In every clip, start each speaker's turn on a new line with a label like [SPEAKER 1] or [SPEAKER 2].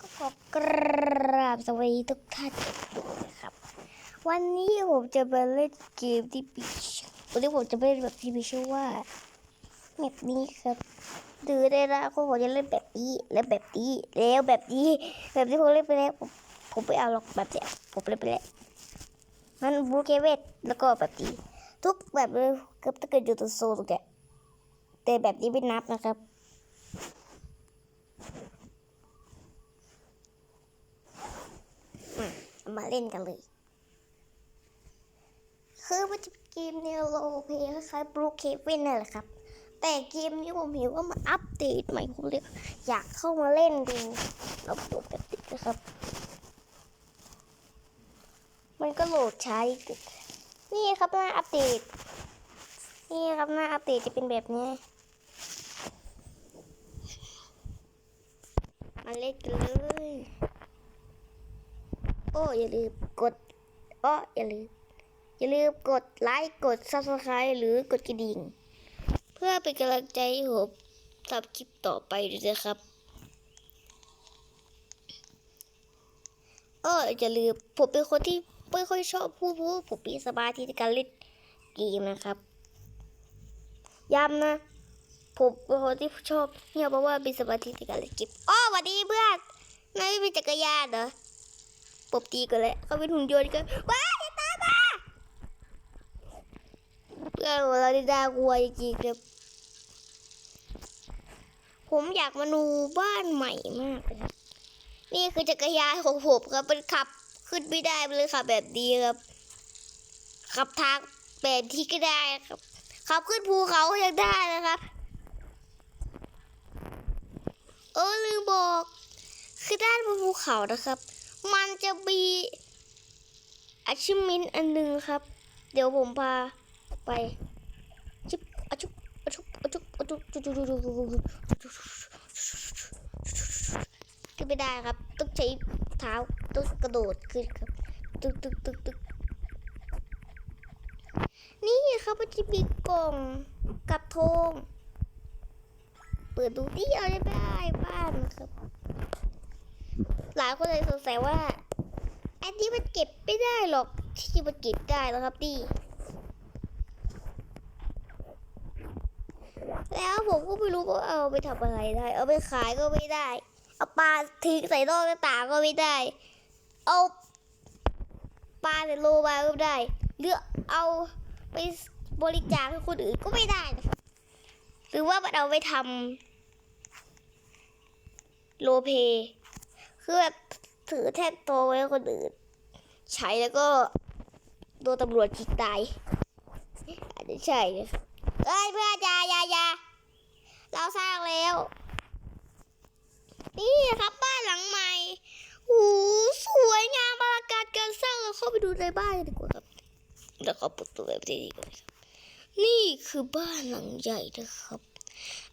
[SPEAKER 1] ก็ขอกราบสวัสดีทุกท่านด้วยนะครับ วันนี้ผมจะมาเล่นเกมที่มีชื่อวันนี้ผมจะเล่นแบบที่มีชื่อว่าแบบนี้ครับดูได้นะว่าผมจะเล่นแบบนี้แล้วแบบนี้แล้วแบบนี้แบบที่ผมเล่นไปแล้วผมผมไปเอาหรอกแบบเนี้ยผมเล่นไปแล้วมันบูเคเวตแล้วก็แบบนี้ทุกแบบเลยเกือบถ้าเกิดอยู่ตัวโซนตรงเนี้แต่แบบนี้ไม่นับนะครับ มาเล่นกันเลย คือมันจะเกมแนวโรลเพลย์คล้ายๆบลูเควินนั่นแหละครับ แต่เกมนี้ผมเห็นว่ามันอัปเดตใหม่ผมเลยอยากเข้ามาเล่นดูแล้วโหลดแบบติดนะครับ มันก็โหลดใช้นี่ครับหน้าอัปเดต นี่ครับหน้าอัปเดตจะเป็นแบบนี้มาเล่นกันเลย โอ้อย่าลืมกดอ้ออย่าลืมอย่าลืมกดไลค์กด subscribe หรือกดกระดิ่ง เพื่อเป็นกำลังใจให้ผมทำคลิปต่อไปด้วยนะครับเอออย่าลืมผมเป็นคนที่ไม่ค่อยชอบพูดพราะว่าผมมีสมาธิในการเล่นเกมนะครับย้ำนะผมเป็นคนที่ชอบเงียเพราะว่ามีสมาธิในการเล่นเกมอ้อสวัสดีเพื่อนนายไม่มีจักรยานเหรอ ปบตีกันแล้วเขาเป็นหุ่นยนต์กันว้ายอย่าตามมาเพื่อนของเราได้ดากลัวจริงๆครับผมอยากมาดูบ้านใหม่มากเลยครับนี่คือจักรยานของผมครับเป็นขับขึ้นไม่ได้เลยค่ะแบบนี้ครับ ขับทางแบบที่ก็ได้ครับ ขับขึ้นภูเขายังได้นะครับเออลืมบอก คือด้านบนภูเขานะครับ มันจะมีอาชิมินอันหนึ่งครับ เดี๋ยวผมพาไปชิบอาชุบอาชุบอาชุบอาชุบจุ๊บจุ๊บจุ๊บจุ๊บจุ๊บจุ๊บขึ้นไม่ได้ครับต้องใช้เท้าต้องกระโดดขึ้นครับตึกตึกตึกตึกนี่ครับมันจะมีกล่องกับธงเปิดดูที่เอาได้บ้านครับ หลายคนเลยสงสัยว่า อันนี้มันเก็บไม่ได้หรอกที่มันเก็บได้แล้วครับดิแล้วผมก็ไม่รู้ว่าเอาไปทำอะไรได้ เอาไปขายก็ไม่ได้ เอาปลาทิ้งใส่นอกหน้าต่างก็ไม่ได้ เอาปลาใส่โลมาก็ไม่ได้หรือเอาไปบริจาคให้คนอื่นก็ไม่ได้นะครับหรือว่ามันเอาไปทำโลเพ คือแบบถือแท่นโตไว้คนอื่น ใช้แล้วก็โดนตำรวจจิกตายอาจจะใช่นะครับเอ้ยเพื่อนยายายาเราสร้างแล้ว นี่ครับบ้านหลังใหม่โอ้สวยงามอลังการการสร้างเราเข้าไปดูในบ้านดีกว่าครับแล้วเขาปิดตัวแบบนี้ดีกว่าครับนี่คือบ้านหลังใหญ่นะครับ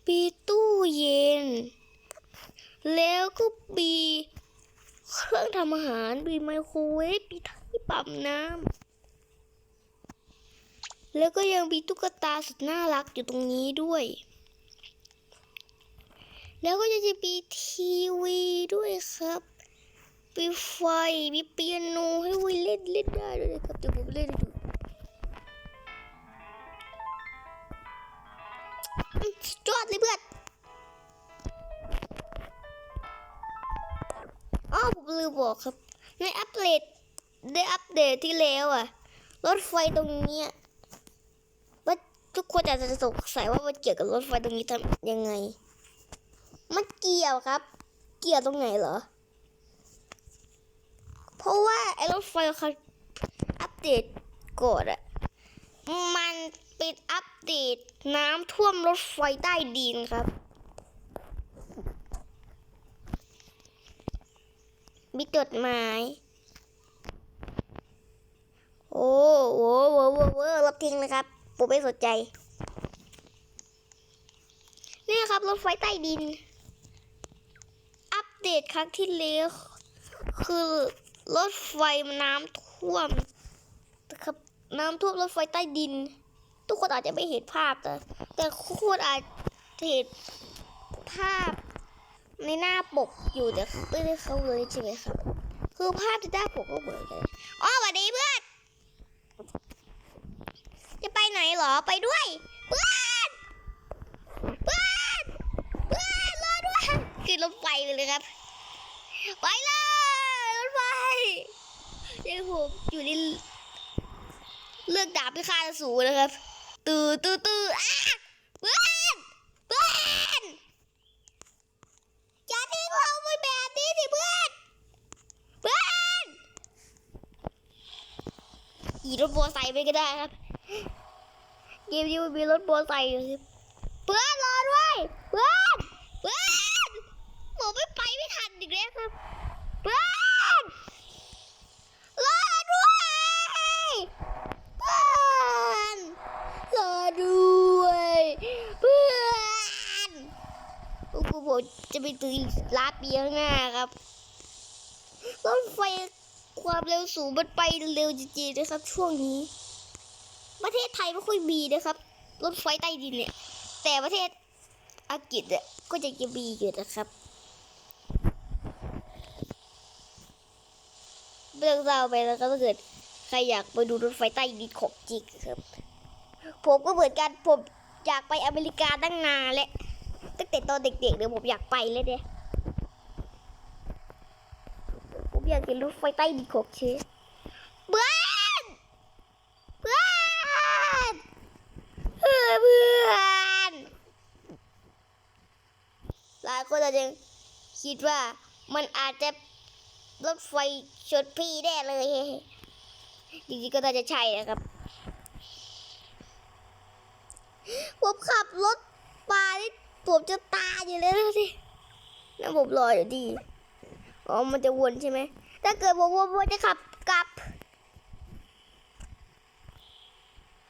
[SPEAKER 1] มีตู้เย็น แล้วก็มี เครื่องทำอาหารมีไมโครเวฟมีที่ปั๊มน้ำแล้วก็ยังมีตุ๊กตาสุดน่ารักอยู่ตรงนี้ด้วย แล้วก็ยังจะมีทีวีด้วยครับมีไฟมีเปียโนให้ว้เล่นเล่นได้ด้วยครับเดี๋ยวผมเล่นให้ดูอืมสุดยอดเลยเพื่อน ลืมบอกครับ ในอัปเดตในอัปเดตที่แล้วอะ รถไฟตรงเนี้ยว่าทุกคนอาจจะสงสัยว่ามันเกี่ยวกับรถไฟตรงนี้ทำยังไง มันเกี่ยวครับ เกี่ยวตรงไหนเหรอ เพราะว่าไอ้รถไฟเขาอัปเดตก่อนอะมันเป็นอัปเดตน้ำท่วมรถไฟใต้ดินครับ มีจดหมาย โอ้โหโหโหโหลบทิ้งนะครับ ผมไม่สนใจ นี่ครับรถไฟใต้ดิน อัปเดตครั้งที่แล้วคือรถไฟน้ำท่วมครับน้ำท่วมรถไฟใต้ดิน ทุกคนอาจจะไม่เห็นภาพแต่แต่ทุกคนอาจจะเห็นภาพ ในหน้าปกอยู่แต่ไม่ได้เข้าเลยใช่ไหมครับ คือภาพที่หน้าปกก็เหมือนกันอ๋อสวัสดีเพื่อน จะไปไหนหรอไปด้วย เพื่อน เพื่อนเพื่อนรอด้วยขึ้นรถไฟไปเลยครับ ไปเลยรถไฟเดี๋ยวผมอยู่ในเลือกดาบพิฆาตสูนะครับ ตื่นตื่นตื่นอะเพื่อนเพื่อนอย่าทิ้งเราไปแบบนี้สิเพื่อน เพื่อน ขี่รถมอเตอร์ไซค์ไปก็ได้ครับ เกมนี้มันมีรถมอเตอร์ไซค์อยู่ครับเพื่อนรอด้วยเพื่อนเพื่อนผมไม่ไปไม่ทันอีกแล้วครับเพื่อนรอด้วยเพื่อนรอด้วยเพื่อนโอ้โหผมจะไปตื่นลาปีข้างหน้าครับรถไฟ ความเร็วสูงมันไปเร็วจริงๆนะครับ ช่วงนี้ ประเทศไทยไม่ค่อยมีนะครับ รถไฟใต้ดินเนี่ย แต่ประเทศอังกฤษเนี่ยก็จะจะมีอยู่นะครับเรื่องราวไปแล้วก็ถ้าเกิดใครอยากไปดูรถไฟใต้ดินของจริงครับ ผมก็เหมือนกันผมอยากไปอเมริกาตั้งนานแล้วตั้งแต่ตอนเด็กๆเลยผมอยากไปเลยเนี่ยผมอยาก เห็นรถไฟใต้ดินของเชฟเพื่อนเพื่อนเพื่อนเพื่อนหลายคนอาจจะคิดว่ามันอาจจะรถไฟชนพี่แน่เลยจริงๆก็น่าจะใช่นะครับผมขับรถมาที่ผมจะตายอยู่แล้วนะสิแล้วผมรออยู่ดี อ๋อ มันจะวนใช่ไหม ถ้าเกิดผมวนผมจะขับกลับ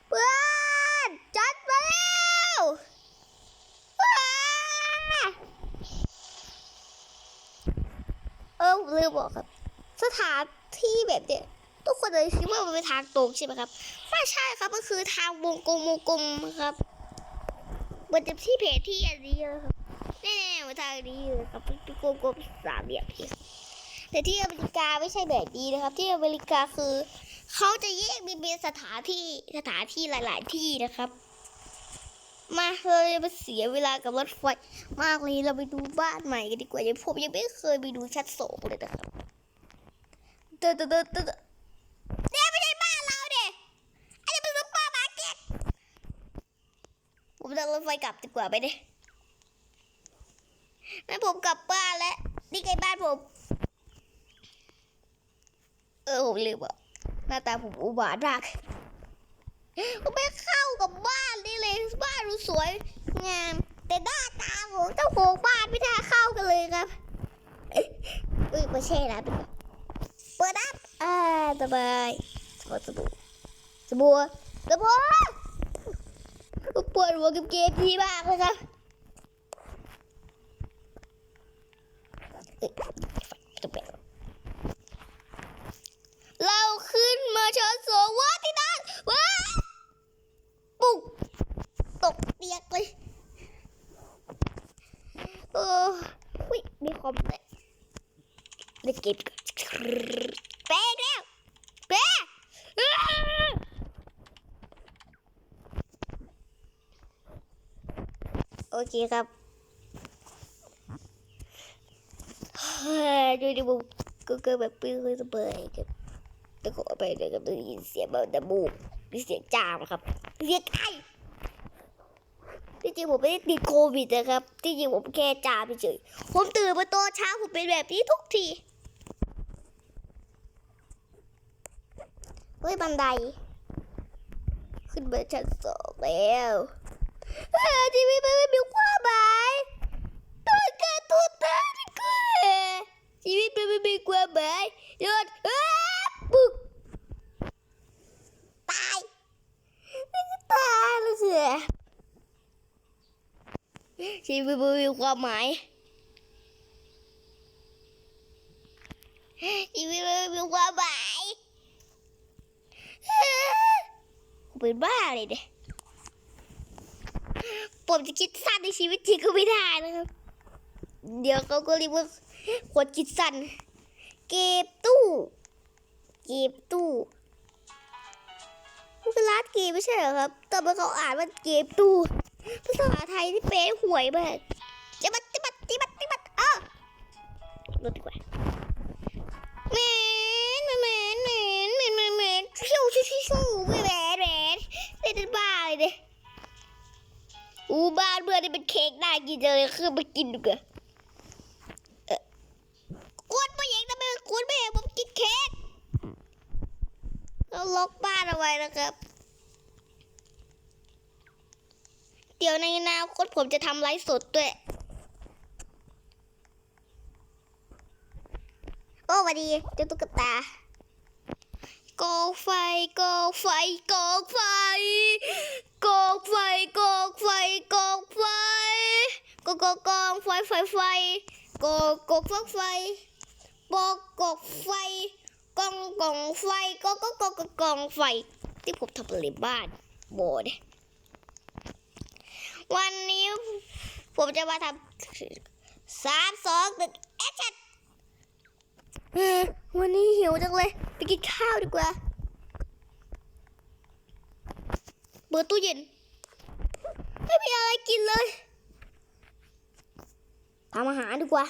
[SPEAKER 1] เพื่อนจัดมาแล้วเออลืมบอกครับ สถานที่แบบเนี้ยทุกคนเลยคิดว่ามันเป็นทางตรงใช่ไหมครับไม่ใช่ครับมันคือทางวงกลมวงกลมครับมันจะที่เพจที่อันนี้เลยครับแน่ๆมาทางนี้เลยครับเป็นกลมๆสามเหลี่ยมนี่ แต่ที่อเมริกาไม่ใช่แบบนี้นะครับ ที่อเมริกาคือเขาจะแยกมีเป็นสถานที่สถานที่หลาย ๆ ที่นะครับ มาเราจะมาเสียเวลากับรถไฟมากเลยเราไปดูบ้านใหม่กันดีกว่ายังผมยังไม่เคยไปดูชั้นสองเลยนะครับเตอเตอเตอเตอเนี่ยไม่ใช่บ้านเราเด็อันนี้เป็นซุปเปอร์มาร์เก็ตผมนั่งรถไฟกลับดีกว่าไปเด้งั้นผมกลับบ้านแล้วนี่ไงบ้านผม เออผมลืมอะหน้าตาผมอุบาทมากผมไม่เข้ากับบ้านนี่เลยบ้านดูสวยงามแต่หน้าตาของเจ้าของบ้านไม่น่าเข้ากันเลยครับเอ้ยไม่ใช่นะเป็นเปิดอัพอ่าสบายสบู่สบู่สบู่สบู่ปวดหัวกับเกมนี้มากเลยครับเอ้ยจะแปะเราขึ้น มาชั้นสองว้าที่นั่นว้าปุ๊กตกเตียงเลยเอออุ้ยมีคอมเลยเล่นเกมก่อนแป้งแล้วแป้งโอเคครับเฮ้ยดูดิบุก็เกิดแบบปื้นสเปยครับ ตะโกนไปเลยครับได้ยินเสียงแบบดับบูมีเสียงจามครับเสียงไก่ที่จริงผมไม่ได้ติดโควิดนะครับที่จริงผมแค่จามเฉยผมตื่นมาตอนเช้าผมเป็นแบบนี้ทุกทีเฮ้ยบันได ขึ้นไปชั้นสองแล้วชีวิตมันไม่มีความหมายตัวเกิดตัวตายดีกว่าชีวิตมันไม่มีความหมายโดนอ้าปุ๊กตายนี่ก็ตายแล้วเสือ ชีวิตมันไม่มีความหมายชีวิตมันไม่มีความหมายผมเป็นบ้าเลยเนี่ยผมจะคิดสั้นในชีวิตจริงก็ไม่ได้นะครับ เดี๋ยวเขาก็เรียกว่าขวดจิตสันเก็บตู้ เก็บตู้มันเป็นร้านเกมไม่ใช่เหรอครับแต่เมื่อเขาอ่านว่าเก็บตู้ ภาษาไทยที่เป๊ะห่วยมากจะบัดจะบัดจะบัดจะบัดเออรถดีกว่าแมนแมนแมนแมนแมนแมนชิวชิวชิวชิวแมนแมนแมนเล่นเป็นบ้าเลยเนี่ยอู้บ้านเมื่อนี่เป็นเค้กน่ากินเลยคือมากินดูกันเออกวนมาเองนะแม่กวนไม่เองผมกินเค้กเราล็อกบ้านเอาไว้นะครับ เดี๋ยวในอนาคต ผมจะทำไลฟ์สดด้วย โอ้สวัสดีเจ้าตุ๊กตากองไฟกองไฟกองไฟกองไฟกองไฟกองไฟกองกอกองไฟไฟไฟกองกองไฟไฟปอกกองไฟกองกองไฟกองกองกอกองไฟที่ผมทำอะไรบ้านโบด วันนี้ผมจะมาทำสามสองหนึ่งแอคชั่นวันนี้หิวจังเลย ไปกินข้าวดีกว่า เปิดตู้เย็น ไม่มีอะไรกินเลยทำอาหารดีกว่า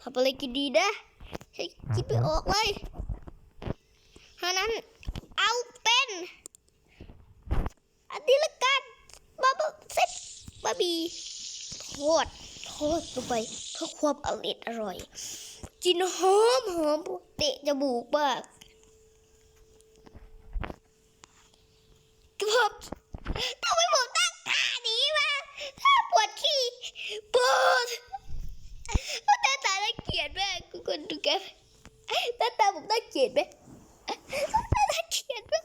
[SPEAKER 1] ทำอะไรกินดีนะให้คิดไปออกเลยเพราะนั้นเอาเป็น อันนี้ละกันบาบเซ็ตบาบีท อดทอดลงไปเพื่อความอร่อยอร่อยกินหอมหอมเตะจมูกมากครับทำไมผมตั้งท่านี้มาถ้าปวดขี้ปวดหน้าตาน่าเกลียดมากคุณคนดูแกหน้าตาผมน่าเกลียดไหมหน้าตาน่าเกลียดมาก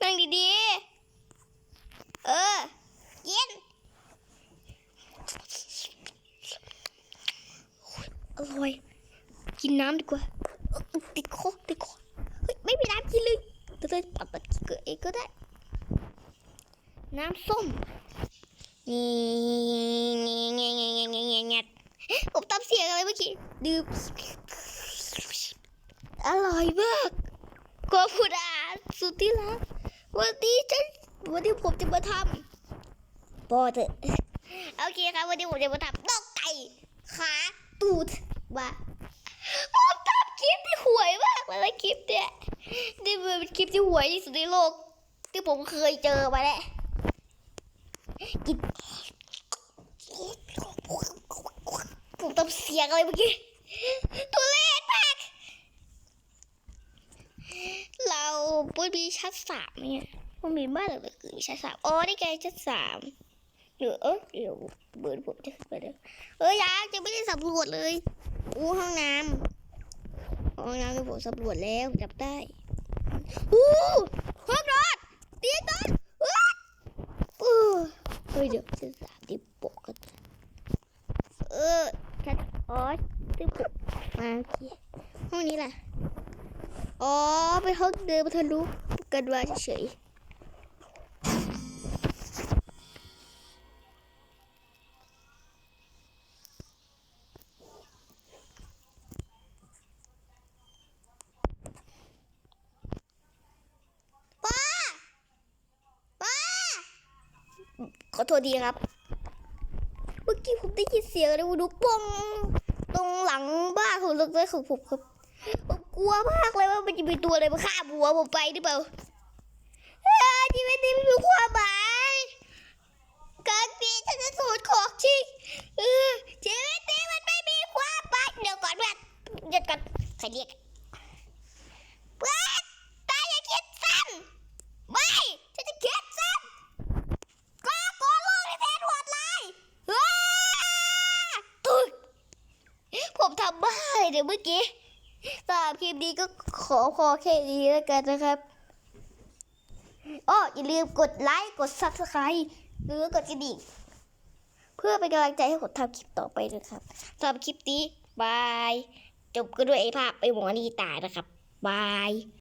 [SPEAKER 1] นั่งดีๆเออเย็น อร่อย กินน้ำดีกว่า ติดคอติดคอเฮ้ยไม่มีน้ำกินเลยเราจะปัดปัดกินเองก็ได้ น้ำส้มผมตับเสียงอะไรเมื่อกี้ดื่มอร่อยมากขอบคุณอาสุดที่รักวันนี้ฉันวันนี้ผมจะมาทำบอเถอะโอเคครับวันนี้ผมจะมาทำนกไก่ขาตูด มาผมทำคลิปที่ห่วยมากเลยนะคลิปเนี่ยนี่เป็นคลิปที่ห่วยที่สุดในโลก ที่ผมเคยเจอมาแล้วกินผมทำเสียงอะไรเมื่อกี้ตัวเล็กมากเราปุ้ยมีชั้นสามเนี่ยมันมีบ้านหลังหนคือชั้นสามอ๋อนี่ไงชั้นสามเดี๋ยวเออเดี๋ยวเบิร์ดผมจะขึ้นไปเดี๋ยเอ้ยยังจะไม่ได้สำรวจเลย อู้ห้องน้ำห้องน้ำที่ผมสำรวจแล้วจับได้อู้ห้องนอนเตียงนอนอู้เฮ้ยเดี๋ยวชั้นสามที่ปกกันเออชั้นอ๋อที่ผมมาโอเคห้องนี้ล่ะอ๋อไปห้องเดินมาทะลุกันว่าเฉย ขอโทษดีครับ เมื่อกี้ผมได้ยินเสียงอะไรดูปงตรงหลังบ้านของเลยของผมครับผมกลัวมากเลยว่ามันจะมีตัวอะไรมาฆ่าหัวผมไปหรือเปล่าเอ้ยชีวิตนี้ไม่มีความหมายการปีฉันจะสูญของจริงเออชีวิตนี้มันไม่มีความหมายเดี๋ยวก่อนเพื่อนหยุดก่อนใครเรียกเพื่อนตายอย่าคิดสั้นไม่ฉันจะคิดสั้นก็โกโลกในแทนโหดร้ายอ้าตุ๊ยผมทำบ้า เมื่อกี้สำหรับคลิปนี้ก็ขอพอแค่นี้แล้วกันนะครับอ้ออย่าลืมกดไลค์กด subscribe หรือกดกระดิ่งเพื่อเป็นกำลังใจให้ผมทำคลิปต่อไปนะครับสำหรับคลิปนี้บาย จบกันด้วยไอ้ภาพไอ้หมอนี่ตายนะครับบาย